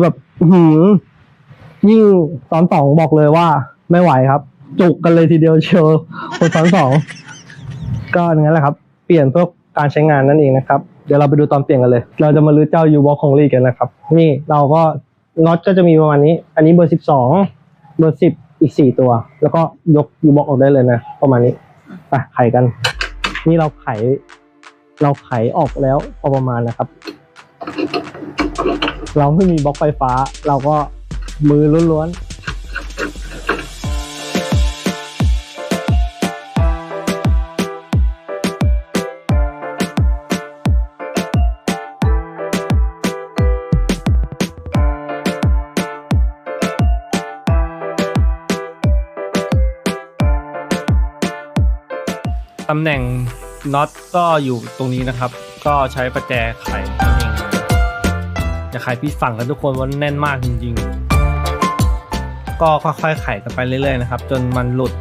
แบบหือยิ่งตอนสองบอกเลยว่า ไม่ไหวครับ จุกกันเลยทีเดียวเชียวคนตอนสองก็อย่างนั้นแหละครับ เปลี่ยนเพื่อการใช้งานนั่นเองนะครับ เดี๋ยวเราไปดูตอนเปลี่ยนกันเลย เราจะมาลื้อเจ้ายูวอลของลีกันนะครับ นี่เราก็น็อตก็จะมีประมาณนี้ อันนี้เบอร์สิบสองเบอร์สิบอีกสี่ตัว แล้วก็ยกยูวอออกได้เลยนะ ประมาณนี้ไปไขกัน นี่เราไข เราไขออกแล้วพอประมาณนะครับ เราไม่มีบล็อกไฟฟ้า เราก็มือล้วนๆตำแหน่งน็อตก็อยู่ตรงนี้นะครับ ก็ใช้ประแจไข จะไขพี่ฝั่งกันทุกคนว่าแน่นมากจริง ๆ ก็ค่อยๆไขกันไปเรื่อยๆนะครับ จนมันหลุด